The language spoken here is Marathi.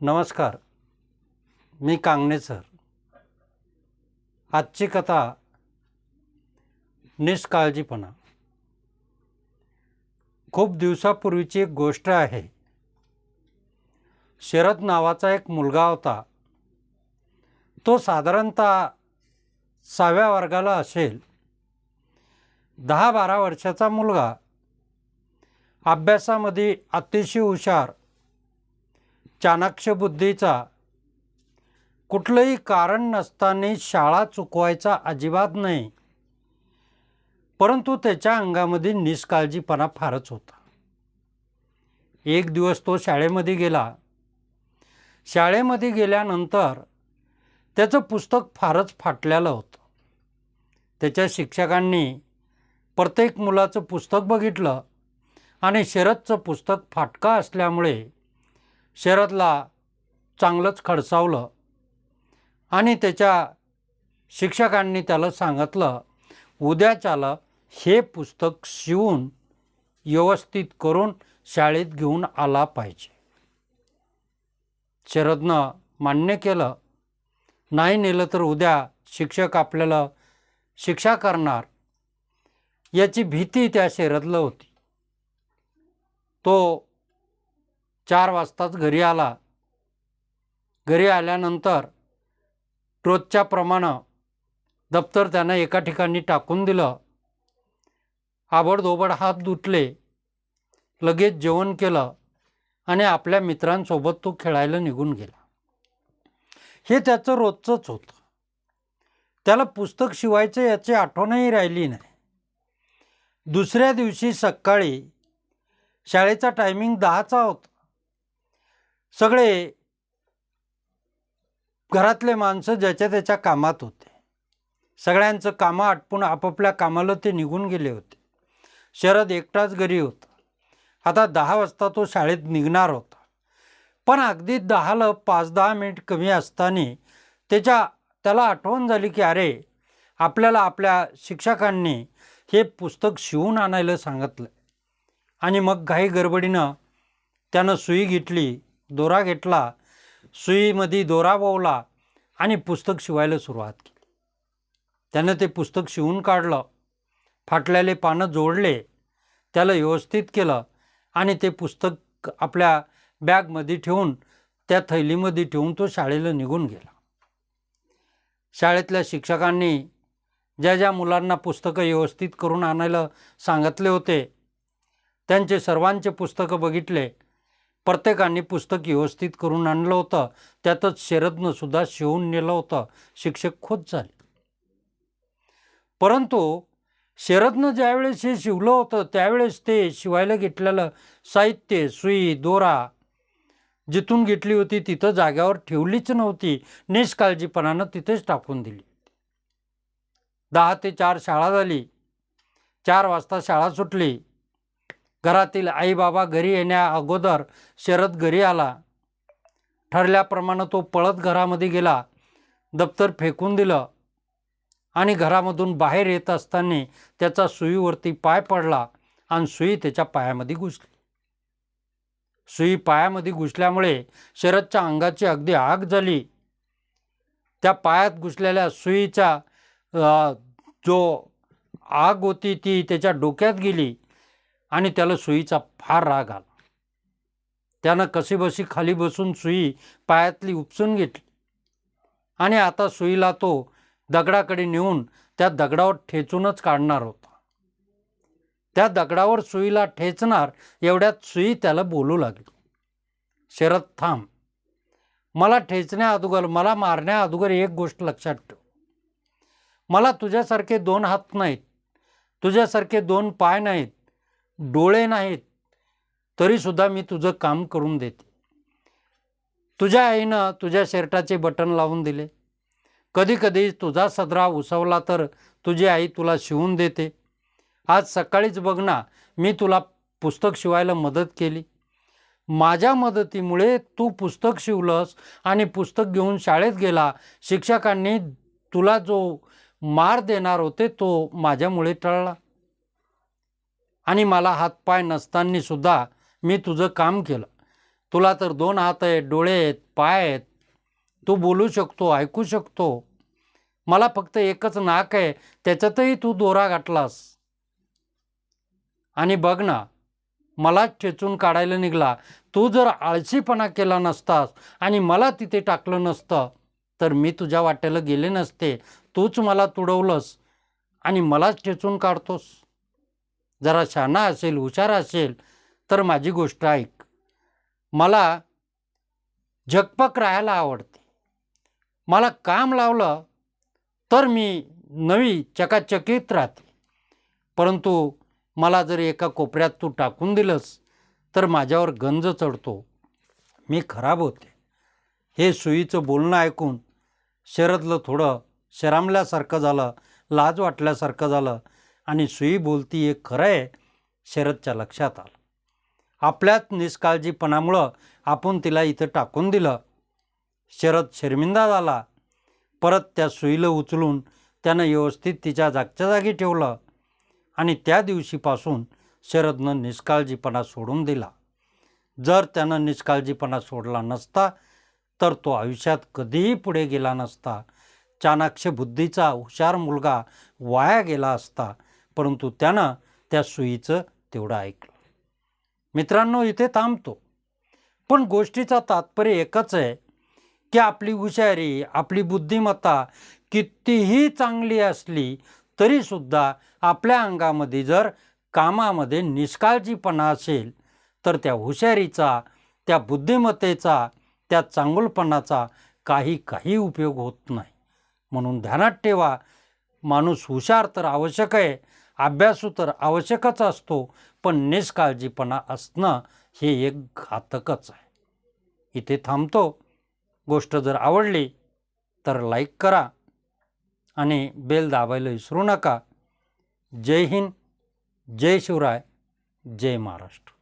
नमस्कार. मी कांगणे सर. आजची कथा निष्काळजीपणा. खूप दिवसापूर्वीची एक गोष्ट आहे. शरद नावाचा एक मुलगा होता. तो साधारणतः सहाव्या वर्गाला असेल. दहा बारा वर्षाचा मुलगा. अभ्यासामध्ये अतिशय हुशार चाणाक्ष बुद्धीचा कुठलंही कारण नसताना शाळा चुकवायचा अजिबात नाही. परंतु त्याच्या अंगामध्ये निष्काळजीपणा फारच होता. एक दिवस तो शाळेमध्ये गेला. शाळेमध्ये गेल्यानंतर त्याचं पुस्तक फारच फाटलेलं होतं. त्याच्या शिक्षकांनी प्रत्येक मुलाचं पुस्तक बघितलं आणि शरदचं पुस्तक फाटका असल्यामुळे शरदला चांगलंच खडसावलं. आणि त्याच्या शिक्षकांनी त्याला सांगितलं उद्याच्याला हे पुस्तक शिवून व्यवस्थित करून शाळेत घेऊन आला पाहिजे. शरदनं मान्य केलं नाही नेलं तर उद्या शिक्षक आपल्याला शिक्षा करणार. याची भीती त्या शरदला होती. तो चार वाजताच घरी आला. घरी आल्यानंतर रोजच्या प्रमाणे दप्तर त्यानं एका ठिकाणी टाकून दिलं. आबडधोबड हात धुतले. लगेच जेवण केलं आणि आपल्या मित्रांसोबत तो खेळायला निघून गेला. हे त्याचं रोजचंच होतं. त्याला पुस्तक शिवायचं याची आठवणही राहिली नाही. दुसऱ्या दिवशी सकाळी शाळेचा टायमिंग दहाचा होता. सगळे घरातले माणसं ज्याच्या त्याच्या कामात होते. सगळ्यांचं कामं आटपून आपापल्या कामाला ते निघून गेले होते. शरद एकटाच घरी होता. आता दहा वाजता तो शाळेत निघणार होता. पण अगदी दहाला पाच दहा मिनिट कमी असताना त्याच्या त्याला आठवण झाली की अरे आपल्याला आपल्या शिक्षकांनी हे पुस्तक शिवून आणायला सांगितलं. आणि मग घाई गडबडीनं त्यानं सुई घेतली. दोरा घेतला सुईमध्ये दोरा बोवला आणि पुस्तक शिवायला सुरुवात केली. त्यानं ते पुस्तक शिवून काढलं फाटलेले पानं जोडले त्याला व्यवस्थित केलं आणि ते पुस्तक आपल्या बॅगमध्ये ठेवून त्या थैलीमध्ये ठेवून तो शाळेला निघून गेला. शाळेतल्या शिक्षकांनी ज्या ज्या मुलांना पुस्तकं व्यवस्थित करून आणायला सांगितले होते त्यांचे सर्वांचे पुस्तकं बघितले प्रत्येकाने पुस्तक व्यवस्थित करून आणलं होतं. त्यातच शरदनं सुद्धा शिवून नेलं होतं. शिक्षक खुश झाले. परंतु शरदनं ज्यावेळेस हे शिवलं होतं त्यावेळेस ते शिवायला घेतलेलं साहित्य सुई दोरा जिथून घेतली होती तिथं जाग्यावर ठेवलीच नव्हती. निष्काळजीपणानं तिथेच टाकून दिली दहा ते चार शाळा झाली. चार वाजता शाळा सुटली. घरातील आईबाबा घरी येण्या अगोदर शरद घरी आला. ठरल्याप्रमाणे तो पळत घरामध्ये गेला. दप्तर फेकून दिलं आणि घरामधून बाहेर येत असताना त्याचा सुईवरती पाय पडला आणि सुई त्याच्या पायामध्ये घुसली. सुई पायामध्ये घुसल्यामुळे शरदच्या अंगाची अगदी आग झाली. त्या पायात घुसलेल्या सुईचा जो आग होती ती त्याच्या डोक्यात गेली. आणि त्याला सुईचा फार राग आला. त्यानं कशीबशी खाली बसून सुई पायातली उपसून घेतली. आणि आता सुईला तो दगडाकडे नेऊन त्या दगडावर ठेचूनच काढणार होता. त्या दगडावर सुईला ठेचणार एवढ्यात सुई त्याला बोलू लागली. शरद थांब. मला ठेचण्याअगोदर मला मारण्याअगोदर एक गोष्ट लक्षात ठेव. मला तुझ्यासारखे दोन हात नाहीत. तुझ्यासारखे दोन पाय नाहीत. डोळे नाहीत तरीसुद्धा मी तुझं काम करून देते. तुझ्या आईनं तुझ्या शर्टाचे बटन लावून दिले. कधीकधी तुझा सदरा उसवला तर तुझी आई तुला शिवून देते. आज सकाळीच बघ ना मी तुला पुस्तक शिवायला मदत केली. माझ्या मदतीमुळे तू पुस्तक शिवलंस आणि पुस्तक घेऊन शाळेत गेला. शिक्षकांनी तुला जो मार देणार होते तो माझ्यामुळे टळला. आणि मला हातपाय नसताना सुद्धा मी तुझं काम केलं. तुला तर दोन हात आहेत डोळे आहेत पाय आहेत. तू बोलू शकतो ऐकू शकतो. मला फक्त एकच नाक आहे त्याच्यातही तू दोरा गाठलास. आणि बघ ना मलाच ठेचून काढायला निघाला. तू जर आळशीपणा केला नसतास आणि मला तिथे टाकलं नसतं तर मी तुझ्या वाट्याला गेले नसते. तूच मला तुडवलंस आणि मलाच ठेचून काढतोस. जरा शाना असेल हुशार असेल तर माझी गोष्ट ऐक. मला जगपक राहायला आवडते. मला काम लावलं तर मी नवी चकाचकीत राहते. परंतु मला जर एका कोपऱ्यात तू टाकून दिलंस तर माझ्यावर गंज चढतो. मी खराब होते. हे सुईचं बोलणं ऐकून शरदलं थोडं शरामल्यासारखं झालं लाज वाटल्यासारखं झालं. आणि सुई बोलती हे खरं आहे शरदच्या लक्षात आलं. आपल्याच निष्काळजीपणामुळं आपण तिला इथं टाकून दिलं. शरद शर्मिंदा झाला. परत त्या सुईला उचलून त्यानं व्यवस्थित तिच्या जागच्या जागी ठेवलं आणि त्या दिवशीपासून शरदनं निष्काळजीपणा सोडून दिला. जर त्यानं निष्काळजीपणा सोडला नसता तर तो आयुष्यात कधीही पुढे गेला नसता. चाणाक्ष बुद्धीचा हुशार मुलगा वाया गेला असता. परंतु त्यानं त्या सुईचं तेवढं ऐकलं. मित्रांनो इथे थांबतो. पण गोष्टीचा तात्पर्य एकच आहे की आपली हुशारी आपली बुद्धिमत्ता कितीही चांगली असली तरीसुद्धा आपल्या अंगामध्ये जर कामामध्ये निष्काळजीपणा असेल तर त्या हुशारीचा त्या बुद्धिमत्तेचा त्या चांगुलपणाचा काही काही उपयोग होत नाही. म्हणून ध्यानात ठेवा माणूस हुशार तर आवश्यक आहे अभ्यासू तर आवश्यकच असतो पण निष्काळजीपणा असणं हे एक घातकच आहे. इथे थांबतो. गोष्ट जर आवडली तर लाईक करा आणि बेल दाबायला विसरू नका. जय हिंद जय शिवराय जय महाराष्ट्र.